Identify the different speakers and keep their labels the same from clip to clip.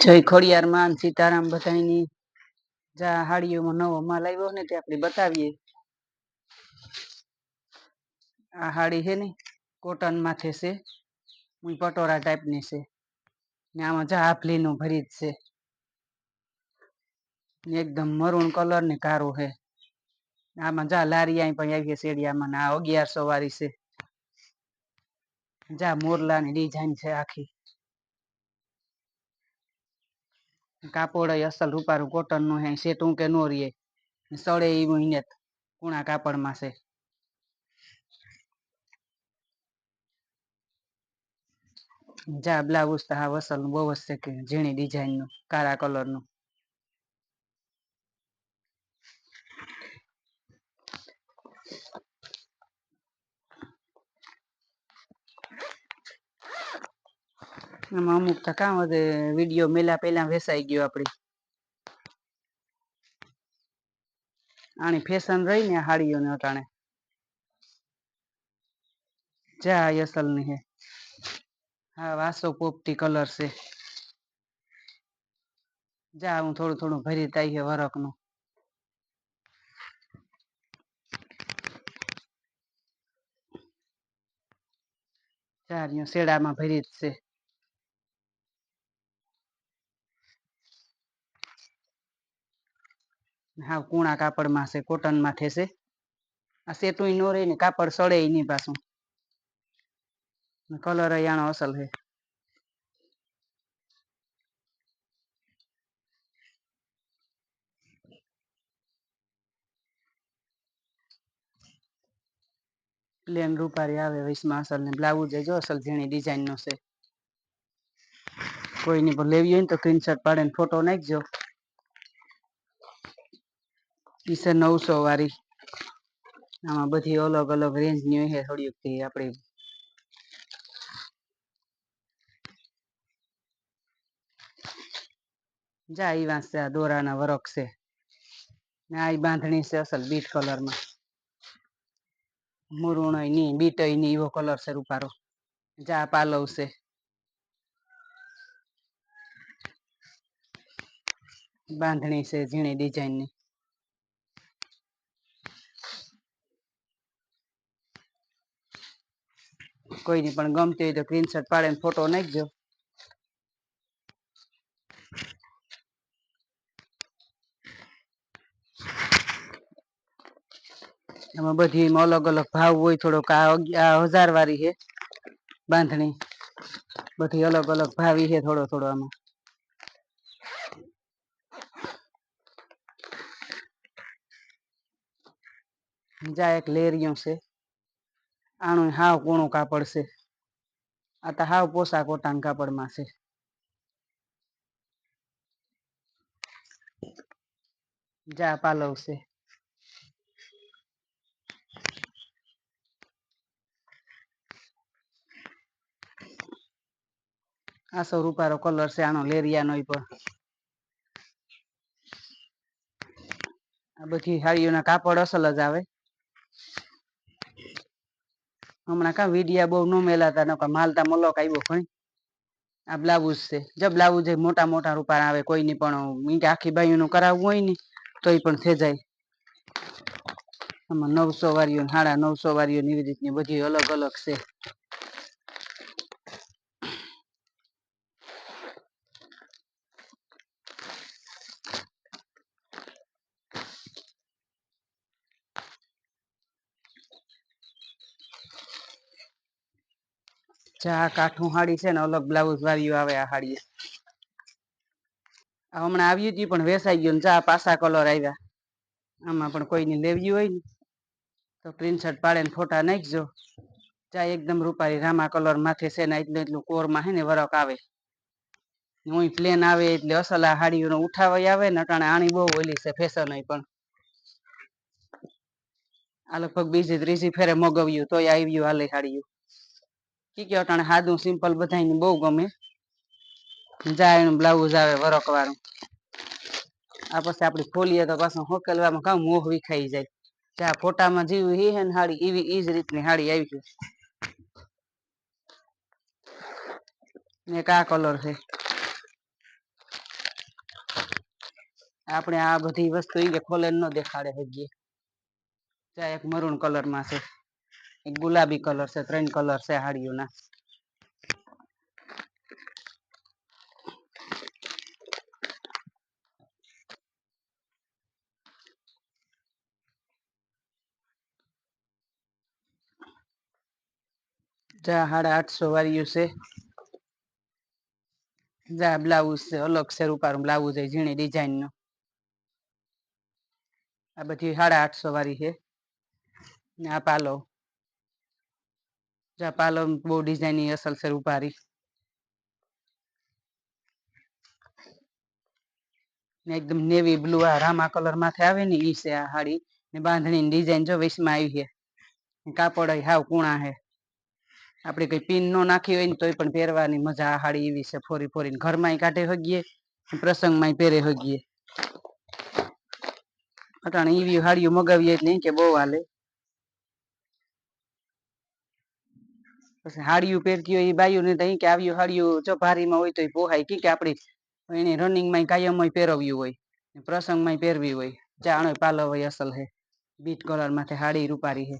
Speaker 1: જય ખોડિયાર માન સીતારામ બધાની જા હાડીઓમાં નવો માલ આવ્યો ને તે આપણે બતાવીએ. આ હાડી છે ને કોટન માથે છે. હું પટોરા ટાઈપની છે. ને આમાં જા આભલીનું ભરી જ છે. ને એકદમ મરૂન કલર ને કારો છે. આમાં જા લારિયા પણ આવી શેડિયામાં ને આ અગિયારસો વાળી છે. જા મોરલાની ડિઝાઇન છે આખી. કાપડ અસલ રૂપારું કોટનનું હે સેટું કે નો રીએ. સડે એ એને કુણા કાપડમાં છે. જા, બ્લાઉઝ તો હા અસલનું બહુ જ છે કે ઝીણી ડિઝાઇનનું, કાળા કલરનું. આમાં અમુક તો કામ વધે વીડિયો મેલા પેલા વેસાઈ ગયો આપડી. આની ફેશન રહી ને હાડીઓને અટાણે. જા યસલ અસલની હે. હા વાસો પોપટી કલર છે. જા હું થોડું થોડું ભરી તાઈ હે વરખનું ચાર શેડામાં ભરી જ છે. હા કુણા કાપડમાં છે કોટન માથે છે આ સેટું નો રહે ને કાપડ સડે નહીં પાછું. કલર આનો અસલ છે. પ્લેન રૂપારી આવે વીસમાં અસલ ને બ્લાઉઝ જો અસલ ઝીણી ડિઝાઇન નો છે. કોઈની પણ લેવી હોય ને તો સ્ક્રીનશોટ પાડીને ફોટો નાખજો. ઈ નવસો વાળી. આમાં બધી અલગ અલગ રેન્જની હોય થોડીક આપણી જા ઈ વાંચશે, આ દોરાના વરખ છે. ને આ બાંધણી છે અસલ બીટ કલરમાં. મુરુણની બીટની એવો કલર છે રૂપારો. જા પાલવ છે. બાંધણી છે ઝીણી ડિઝાઇન ની કોઈની પણ ગમતી હોય તો સ્ક્રીનશોટ પાડીને ફોટો નાખજો એમાં બધી એમાં અલગ અલગ ભાવ હોય, થોડોક આ હજાર વાળી છે, બાંધણી. બધી અલગ અલગ ભાવી છે થોડો થોડો આમાં. જા એક લેરિયું છે. આનું હાવ કોણો કાપડ છે. આ તો હાવ પોસા કોટાન કાપડમાં છે. જા પાલવ છે. આ સૌ રૂપારો કલર છે, આનો લેરિયાનો પણ. આ બધી હાડીઓના કાપડ અસલ જ આવે. હમણાં કા વિડિયા બહુ ન મેલાતા નકર માલતા મલોક આવ્યો ઘણી આ બ્લાઉઝ છે. જો બ્લાઉઝ મોટા મોટા રૂપા આવે, કોઈની પણ આખી બાઈનું કરાવવું હોય ને તો એ પણ થઈ જાય. આમાં નવસો વાળીઓ સાડા નવસો વાળીઓ એવી રીતની બધી અલગ અલગ છે. જા કાઠું હાડી છે ને અલગ બ્લાઉઝ વાવ્યું આવે આ હાડી હમણાં આવ્યું હતું પણ વેસાઈ ગયું ચા પાસા કલર આવ્યા. આમાં પણ કોઈની લેવી હોય ને. તો પ્રિન્સર્ટ પાડે ને ફોટા નાખજો. ચા એકદમ રૂપારી રામા કલર માથે છે ને એટલું એટલું કોરમાં હે ને વરક આવે. હું પ્લેન આવે એટલે અસલ આ હાડીઓનો ઉઠાવાય આવે ને અટાણે આણી બહુ ઓલી છે ફેશન પણ. આ લગભગ બીજી ત્રીજી ફેરે મગવ્યું તોય આવ્યું હાલે હાડીયું કી કે અટાણે સાદું સિમ્પલ બધાને બહુ ગમે. જાય એનું બ્લાઉઝ આવે વરક વાળું આ પછી આપણે ખોલીએ તો પાછું હોકેલવામાં કામ મોહ વિખાઈ જાય. ત્યાં ફોટામાં જેવી હી હે ને હાડી, એવી ઈ જ રીતની હાડી આવી છે ને એક આ કલર છે. આપણે આ બધી વસ્તુ ઈ કે ખોલે ન દેખાડે હગીએ. ત્યાં એક મરૂન કલરમાં છે. એક ગુલાબી કલર છે ત્રણ કલર છે હાડીઓના જા સાડા આઠસો વાળ્યું છે જા બ્લાઉઝ છે અલગ છે રૂપારું બ્લાઉઝ છે ઝીણી ડિઝાઇનનું આ બધી સાડા આઠસો વાળી છે ને આ પાલો જા બહુ ડિઝાઇન અસલ છે રૂપારી. ને એકદમ નેવી બ્લુ આ રામા કલર માથે આવે ને ઈ છે આ સાડી ને બાંધણી ડિઝાઇન જો વૈશમાં આવી છે. કાપડ હાવ કૂણા છે. આપણે કઈ પિન નો નાખી હોય ને તોય પણ પહેરવાની મજા આ સાડી એવી છે ફોરી ફોરીને. ઘરમાં કાઢે હગીએ પ્રસંગમાં પહેરે હગીએ. અટાણે એવી હાડીઓ મગાવીએ એટલે કે બહુ હાલે. પછી હાડીઓ પહેરતી એ બાયું ને તો કે આવ્યું હાડિયું જો હોય તો એ પોહાય. કી કે આપણી એને રનિંગમાં કાયમ પહેરવ્યું હોય પ્રસંગમાં પહેરવી હોય. જાણો પાલો હોય અસલ હે. બીટ કલર માથે હાડી રૂપારી હે.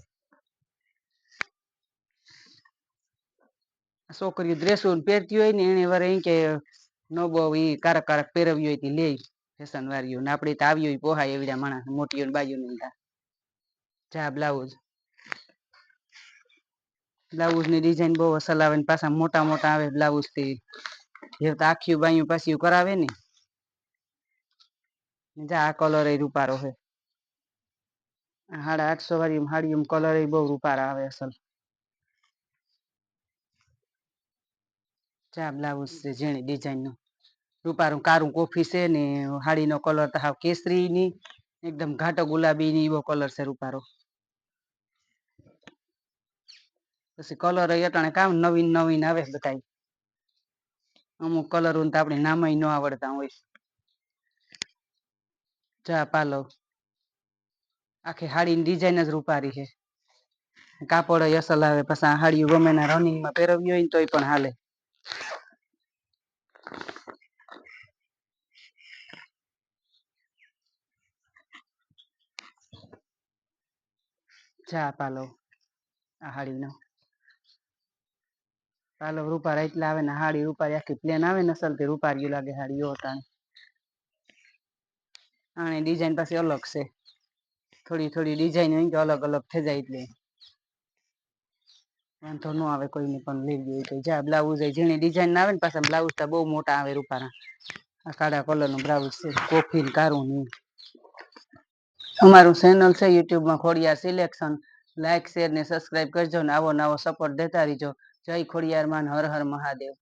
Speaker 1: છોકરીઓ ડ્રેસું પહેરતી હોય ને એને વરે કે નો બહુ ઈ કારક કારક પહેરવી હોય તે લે ફેશન વાળીઓ ને આપણે તો આવ્યું હોય પોહાય એવડા માણસ મોટીઓ ને બાજુ ને જા, બ્લાઉઝ. બ્લાઉઝની ડિઝાઇન બહુ અસલ આવે ને પાછા મોટા મોટા આવે બ્લાઉઝથી જે આખી બાયું પાછી કરાવે ને. જા, આ કલર એ રૂપારો છે સાડા આઠસો વાળી હાડી કલર એ બહુ રૂપારા આવે અસલ. ચા બ્લાઉઝ છે ઝીણી ડિઝાઇનનું. રૂપારું કારું કોફી છે ને, હાડીનો કલર તો હાવ કેસરી ની એકદમ ઘાટો ગુલાબી ની એવો કલર છે રૂપારો. પછી કલર અટાણે કામ નવીન નવીન આવે બધા અમુક કલર તો આપણે નામ ન આવડતા હોય. ચા પાલો. આખી હાડીની ડિઝાઇન જ રૂપારી છે. કાપડ અસલ આવે, પછી આ હાડી ગમે ના રનિંગમાં પહેરવી હોય ને તોય પણ હાલે. ચા પાલો. આ હાડીનો. પાલો રૂપારા એટલે આવે ને હાડી, રૂપારી આખી પ્લેન આવે ને અસલથી રૂપારી લાગે હાડીઓ તાણે. આને ડિઝાઇન પાછી અલગ છે. થોડી થોડી ડિઝાઇન હોય કે અલગ અલગ થઈ જાય એટલે. વાંધો ન આવે કોઈને પણ લેવી હોય તો. જ્યાં બ્લાઉઝ ઝીણી ડિઝાઇન આવે ને પાછા બ્લાઉઝ તો બહુ મોટા આવે રૂપારા આ કાળા કલરનું બ્લાઉઝ છે, કોફી ને કારું ને અમારું ચેનલ છે યુટ્યુબમાં ખોડિયાર સિલેક્શન લાઇક શેર ને સબસ્ક્રાઇબ કરજો ને આવો નવો સપોર્ટ દેતા રહીજો. જય ખોડિયાર માં હર હર મહાદેવ.